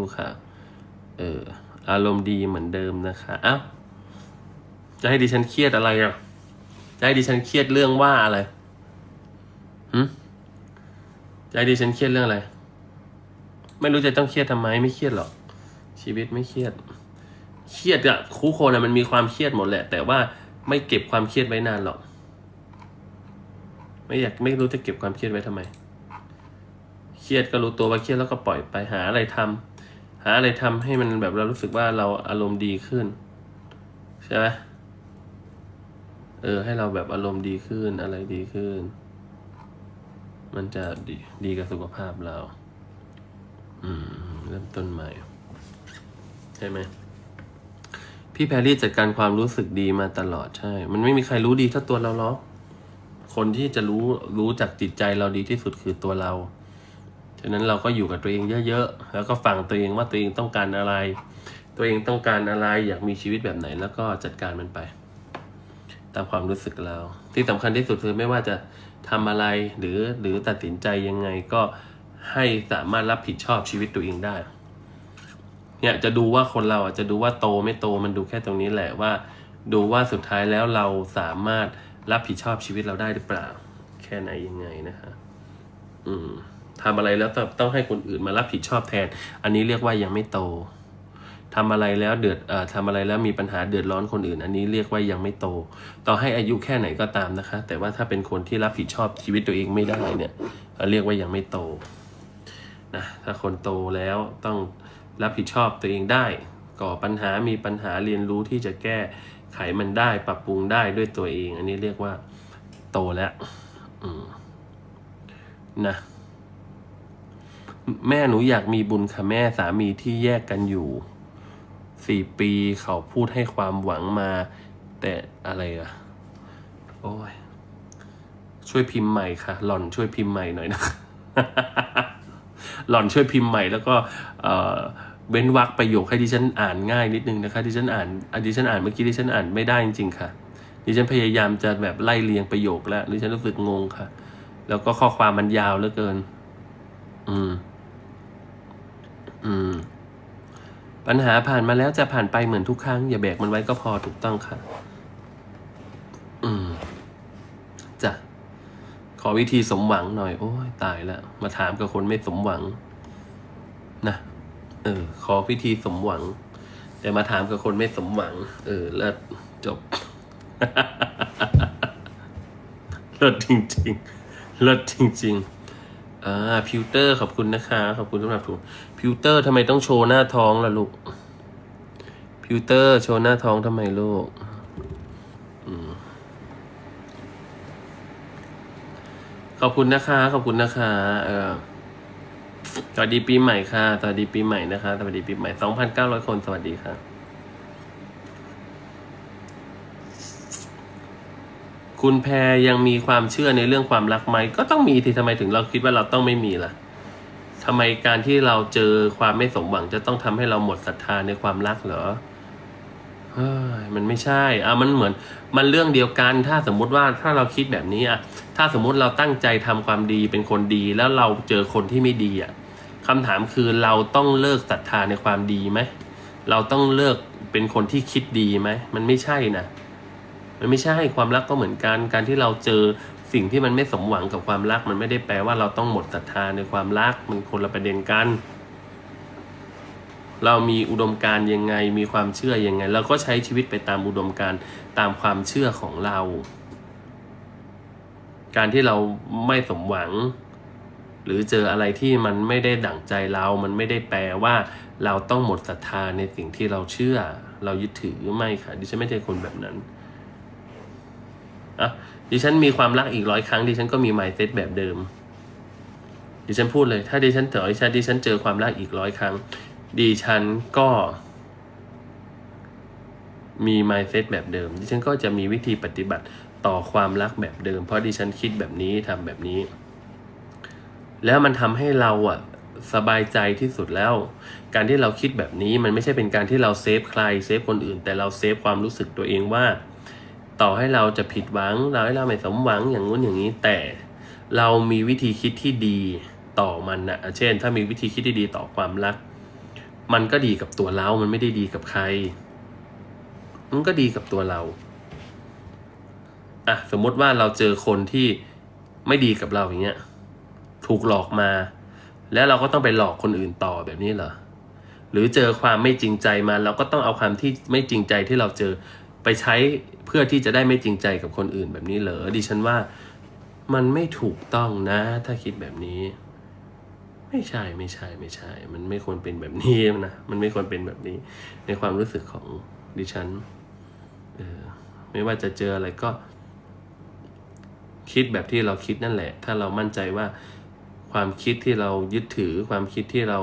ดูค่ะ เออ อารมณ์ดีเหมือนเดิมนะคะอ้าวจะให้ดิฉันเครียดอะไรอะจะให้ดิฉันเครียดเรื่องว่าอะไรหืมจะให้ดิฉันเครียดเรื่องอะไร ไม่รู้จะต้องเครียดทำไม ไม่เครียดหรอก ชีวิตไม่เครียด เครียดอะคู่คนอะมันมีความเครียดหมดแหละ แต่ว่าไม่เก็บความเครียดไว้นานหรอก ไม่อยากไม่รู้จะเก็บความเครียดไว้ทำไม เครียดก็รู้ตัวว่าเครียดแล้วก็ปล่อยไปหาอะไรทำ หาอะไรทำให้มันแบบเรารู้สึกว่าเราอารมณ์ดีขึ้น ใช่ไหมเออ ให้เราแบบอารมณ์ดีขึ้นอะไรดีขึ้น มันจะดีดีกับสุขภาพเรา อืม เริ่มต้นใหม่ ใช่ไหมพี่แพรรี่จัดการความรู้สึกดีมาตลอดใช่ มันไม่มีใครรู้ดีเท่าตัวเราหรอกคนที่จะรู้รู้จักจิตใจเราดีที่สุดคือตัวเรา ฉะนั้นเราก็อยู่กับตัวเองเยอะๆ แล้วก็ฟังตัวเองว่าตัวเองต้องการอะไร ตัวเองต้องการอะไรอยากมีชีวิตแบบไหน แล้วก็จัดการมันไป ตามความรู้สึกเรา ที่สำคัญที่สุดคือไม่ว่าจะทำอะไรหรือหรือตัดสินใจยังไงก็ให้สามารถรับผิดชอบชีวิตตัวเองได้ เนี่ยจะดูว่าคนเราอะจะดูว่าโตไม่โตมันดูแค่ตรงนี้แหละว่า ดูว่าสุดท้ายแล้วเราสามารถรับผิดชอบชีวิตเราได้หรือเปล่า แค่ไหนยังไงนะคะอืม ทำอะไรแล้วต้องให้คนอื่นมารับผิดชอบแทน อันนี้เรียกว่ายังไม่โตทำอะไรแล้วเดือดเอ่อทำอะไรแล้วมีปัญหาเดือดร้อนคนอื่น อันนี้เรียกว่ายังไม่โต ต่อให้อายุแค่ไหนก็ตามนะคะ แต่ว่าถ้าเป็นคนที่รับผิดชอบชีวิตตัวเองไม่ได้เนี่ยเรียกว่ายังไม่โตนะถ้าคนโตแล้วต้องรับผิดชอบตัวเองได้ ก่อปัญหามีปัญหาเรียนรู้ที่จะแก้ไขมันได้ ปรับปรุงได้ด้วยตัวเอง อันนี้เรียกว่าโตแล้วนะ แม่หนูอยากมีบุญค่ะแม่สามีที่แยกกันอยู่สี่ปีเขาพูดให้ความหวังมา แต่อะไรอะโอ้ย ช่วยพิมพ์ใหม่ค่ะ หล่อนช่วยพิมพ์ใหม่หน่อยนะหล่อนช่วยพิมพ์ใหม่แล้วก็เอ่อเว้นวรรคประโยคให้ดิฉันอ่านง่ายนิดนึงนะคะดิฉันอ่านอดิฉันอ่านเมื่อกี้ดิฉันอ่านไม่ได้จริงๆค่ะดิฉันพยายามจะแบบไล่เรียงประโยคแล้วดิฉันรู้สึกงงค่ะ แล้วก็ข้อความมันยาวเหลือเกิน อืม อืม ปัญหาผ่านมาแล้วจะผ่านไปเหมือนทุกครั้ง อย่าแบกมันไว้ก็พอถูกต้องค่ะ อืมจ้ะขอวิธีสมหวังหน่อย โอ้ยตายแล้วมาถามกับคนไม่สมหวัง นะเออ ขอวิธีสมหวัง แต่มาถามกับคนไม่สมหวัง เออแล้วจบเลิศจริงๆเลิศจริง ๆ อ่าพิวเตอร์ขอบคุณนะคะ ขอบคุณสำหรับถุงพิวเตอร์ทำไมต้องโชว์หน้าท้องล่ะลูกพิวเตอร์โชว์หน้าท้องทำไมลูกขอบคุณนะคะ ขอบคุณนะคะเออสวัสดีปีใหม่ค่ะ สวัสดีปีใหม่นะคะ สวัสดีปีใหม่สองพันเก้าร้อยคน สวัสดีค่ะ คุณแพรยังมีความเชื่อในเรื่องความรักไหมก็ต้องมีที่ทำไมถึงเราคิดว่าเราต้องไม่มีล่ะทำไมการที่เราเจอความไม่สมหวังจะต้องทำให้เราหมดศรัทธาในความรักเหรอเฮ้ยมันไม่ใช่อะมันเหมือนมันเรื่องเดียวกัน ถ้าสมมุติว่าถ้าเราคิดแบบนี้อะถ้าสมมุติเราตั้งใจทำความดีเป็นคนดีแล้วเราเจอคนที่ไม่ดีอะคำถามคือเราต้องเลิกศรัทธาในความดีไหมเราต้องเลิกเป็นคนที่คิดดีไหมมันไม่ใช่นะ มันไม่ใช่ความรักก็เหมือนกัน การที่เราเจอสิ่งที่มันไม่สมหวังกับความรัก มันไม่ได้แปลว่าเราต้องหมดศรัทธาในความรักมันคนละประเด็นกัน เรามีอุดมการณ์ยังไงมีความเชื่อยังไงเราก็ใช้ชีวิตไปตามอุดมการณ์ตามความเชื่อของเรา การที่เราไม่สมหวัง หรือเจออะไรที่มันไม่ได้ดั่งใจเรา มันไม่ได้แปลว่า เราต้องหมดศรัทธาในสิ่งที่เราเชื่อ เรายึดถือไม่ค่ะดิฉันไม่ใช่คนแบบนั้น อะดิฉันมีความรักอีกร้อยครั้งดิฉันก็มีไมเซตแบบเดิม ดิฉันพูดเลย ถ้าดิฉันเจอดิฉันดิฉันเจอความรักอีกร้อยครั้ง ดิฉันก็ มีไมเซตแบบเดิม ดิฉันก็จะมีวิธีปฏิบัติต่อความรักแบบเดิม เพราะดิฉันคิดแบบนี้ทำแบบนี้ แล้วมันทำให้เราอะสบายใจที่สุดแล้ว การที่เราคิดแบบนี้มันไม่ใช่เป็นการที่เราเซฟใครเซฟคนอื่น แต่เราเซฟความรู้สึกตัวเองว่า ต่อให้เราจะผิดหวังเราให้เราไม่สมหวังอย่างงู้นอย่างนี้ แต่เรามีวิธีคิดที่ดีต่อมันนะเช่น ถ้ามีวิธีคิดที่ดีต่อความรัก มันก็ดีกับตัวเรา มันไม่ได้ดีกับใคร มันก็ดีกับตัวเราอะสมมติว่าเราเจอคนที่ไม่ดีกับเราอย่างเงี้ย ถูกหลอกมา แล้วเราก็ต้องไปหลอกคนอื่นต่อแบบนี้เหรอหรือเจอความไม่จริงใจมาเราก็ต้องเอาความที่ไม่จริงใจที่เราเจอ ไปใช้เพื่อที่จะได้ไม่จริงใจกับคนอื่นแบบนี้เหรอดิฉันว่ามันไม่ถูกต้องนะ ถ้าคิดแบบนี้ ไม่ใช่ไม่ใช่ไม่ใช่ มันไม่ควรเป็นแบบนี้นะมันไม่ควรเป็นแบบนี้ ในความรู้สึกของดิฉันเออไม่ว่าจะเจออะไรก็ คิดแบบที่เราคิดนั่นแหละ ถ้าเรามั่นใจว่าความคิดที่เรายึดถือความคิดที่เรา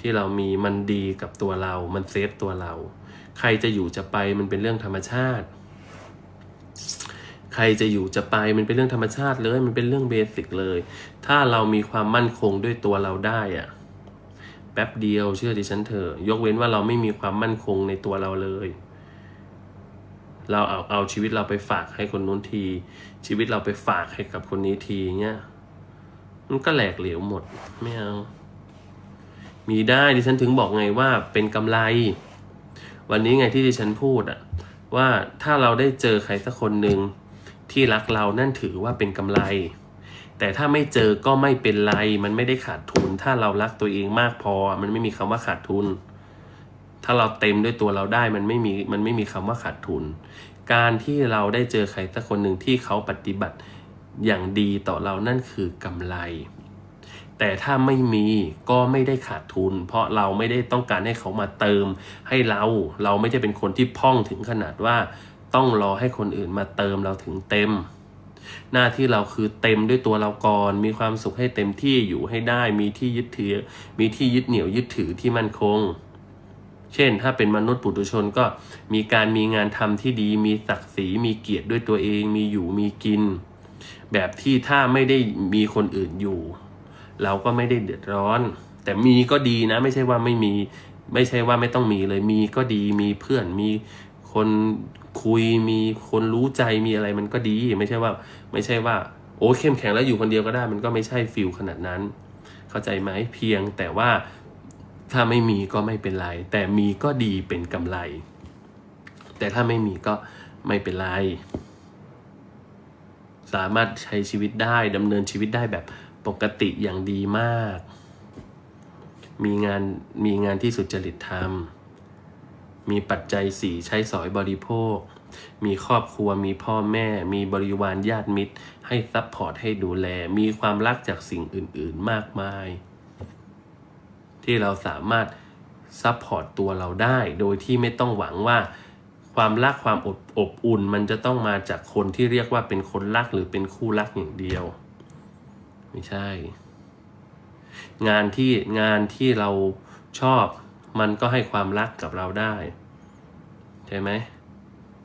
ที่เรามีมันดีกับตัวเรา มันเซฟตัวเรา ใครจะอยู่จะไปมันเป็นเรื่องธรรมชาติ ใครจะอยู่จะไปมันเป็นเรื่องธรรมชาติเลย มันเป็นเรื่องเบสิกเลย ถ้าเรามีความมั่นคงด้วยตัวเราได้อะแป๊บเดียวเชื่อดิฉันเถอะ ยกเว้นว่าเราไม่มีความมั่นคงในตัวเราเลย เราเอาเอาชีวิตเราไปฝากให้คนนู้นที ชีวิตเราไปฝากให้กับคนนี้ทีเงี้ย มันก็แหลกเหลวหมด ไม่เอา มีได้ดิฉันถึงบอกไงว่าเป็นกำไร วันนี้ไงที่ดิฉันพูดอะว่าถ้าเราได้เจอใครสักคนหนึ่งที่รักเรานั่นถือว่าเป็นกำไร แต่ถ้าไม่เจอก็ไม่เป็นไร มันไม่ได้ขาดทุน ถ้าเรารักตัวเองมากพอ มันไม่มีคำว่าขาดทุน ถ้าเราเต็มด้วยตัวเราได้มันไม่มีมันไม่มีคำว่าขาดทุน การที่เราได้เจอใครสักคนหนึ่งที่เขาปฏิบัติอย่างดีต่อเรานั่นคือกำไร แต่ถ้าไม่มีก็ไม่ได้ขาดทุน เพราะเราไม่ได้ต้องการให้เขามาเติม ให้เราเราไม่ใช่เป็นคนที่พ่องถึงขนาดว่า ต้องรอให้คนอื่นมาเติมเราถึงเต็ม หน้าที่เราคือเต็มด้วยตัวเราก่อนมีความสุขให้เต็มที่อยู่ให้ได้ มีที่ยึดถือ มีที่ยึดเหนี่ยวยึดถือที่มั่นคง เช่น ถ้าเป็นมนุษย์ปุถุชนก็มีการมีงานทำที่ดี มีศักดิ์ศรีมีเกียรติด้วยตัวเอง มีอยู่มีกิน แบบที่ถ้าไม่ได้มีคนอื่นอยู่ เราก็ไม่ได้เดือดร้อน แต่มีก็ดีนะ ไม่ใช่ว่าไม่มีไม่ใช่ว่าไม่ต้องมีเลยมีก็ดีมีเพื่อนมีคนคุยมีคนรู้ใจมีอะไรมันก็ดี ไม่ใช่ว่า ไม่ใช่ว่า โอ้เข้มแข็งแล้วอยู่คนเดียวก็ได้ มันก็ไม่ใช่ฟิลขนาดนั้น เข้าใจไหมเพียงแต่ว่าถ้าไม่มีก็ไม่เป็นไร แต่มีก็ดีเป็นกำไร แต่ถ้าไม่มีก็ไม่เป็นไร สามารถใช้ชีวิตได้ดำเนินชีวิตได้แบบ ปกติอย่างดีมาก มีงานมีงานที่สุจริตทำมีปัจจัยสี่ใช้สอยบริโภค มีครอบครัวมีพ่อแม่ มีบริวารญาติมิตร ให้ซัพพอร์ตให้ดูแล มีความรักจากสิ่งอื่น ๆมากมาย ที่เราสามารถซัพพอร์ตตัวเราได้ โดยที่ไม่ต้องหวังว่าความรักความอบอบอุ่นมันจะต้องมาจากคนที่เรียกว่าเป็นคนรักหรือเป็นคู่รักอย่างเดียว ไม่ใช่ งานที่งานที่เราชอบ มันก็ให้ความรักกับเราได้ ใช่ไหม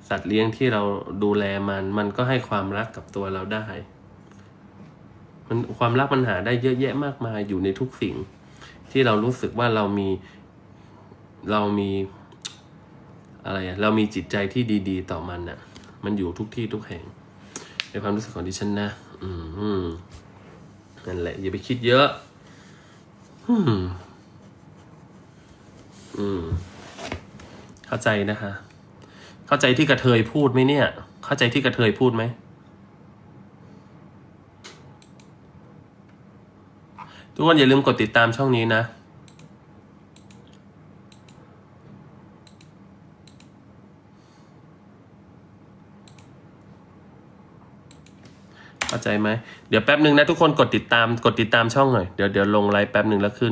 สัตว์เลี้ยงที่เราดูแลมัน มันก็ให้ความรักกับตัวเราได้ มันความรักมันหาได้เยอะแยะมากมายอยู่ในทุกสิ่ง ที่เรารู้สึกว่าเรามีเรามีอะไรอะเรามีจิตใจที่ดีๆ ต่อมันอะมันอยู่ทุกที่ทุกแห่ง ในความรู้สึกของดิฉันนะ อืม นั่นแหละ อย่าไปคิดเยอะอืมอืม เข้าใจนะคะ เข้าใจที่กระเทยพูดไหมเนี่ย เข้าใจที่กระเทยพูดไหมทุกคนอย่าลืมกดติดตามช่องนี้นะ เข้า ใจไหมเดี๋ยวแป๊บหนึ่งนะทุกคนกดติดตามกดติดตามช่องหน่อยเดี๋ยวเดี๋ยวลงไลฟ์แป๊บหนึ่งแล้วขึ้น